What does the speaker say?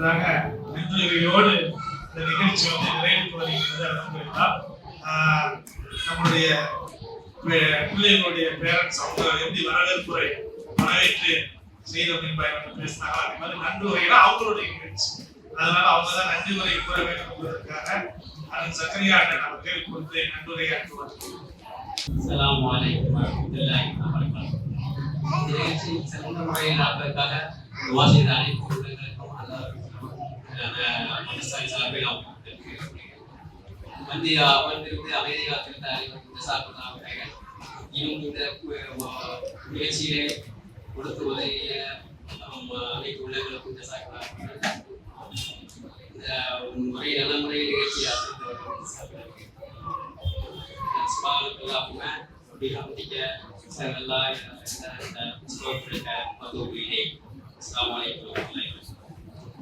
என்பதாக நன்றியோடு இந்த நிகழ்ச்சி வந்து நிறைவுக்கு வருகிறது அலமதுல்லா நம்முடைய பிள்ளைகளுடைய பேரண்ட்ஸ் அவங்க எப்படி வரவேற்புரை வரவேற்று செய்த அப்படின்னு பேசினாங்க அதே மாதிரி நன்றி உரையில அவங்களுடைய நிகழ்ச்சி அதனால அவங்க தான் நன்றி உரை கூற வேண்டும் என்பதற்காக அதன் சக்கரியா அண்ணன் அவர்கள் கொடுத்து நன்றி உரையாற்றுவார் அஸ்ஸலாமு அலைக்கும் வரஹ்மத்துல்லாஹி வபரகாத்துஹு. இந்த நிகழ்ச்சி சிறந்த முறையில் நடப்பதற்காக துவா செய்த அனைத்து மனசாய் சார்பில் அவங்க மத்திய அமர்ந்திருந்து அமைதி காத்திருந்த அறிவித்த சார்பு அவர்கள் இன்னும் இந்த முயற்சியிலே கொடுத்து உதவிய அனைத்து உள்ளங்களுக்கும் இந்த சார்பு இந்த முறை நல்ல முறையில் நிகழ்ச்சியாக சுபாவுக்குள்ளாம அப்படிக்க சிலரெல்லாம் இந்த மதுவை அஸ்லாம் வலைக்கம்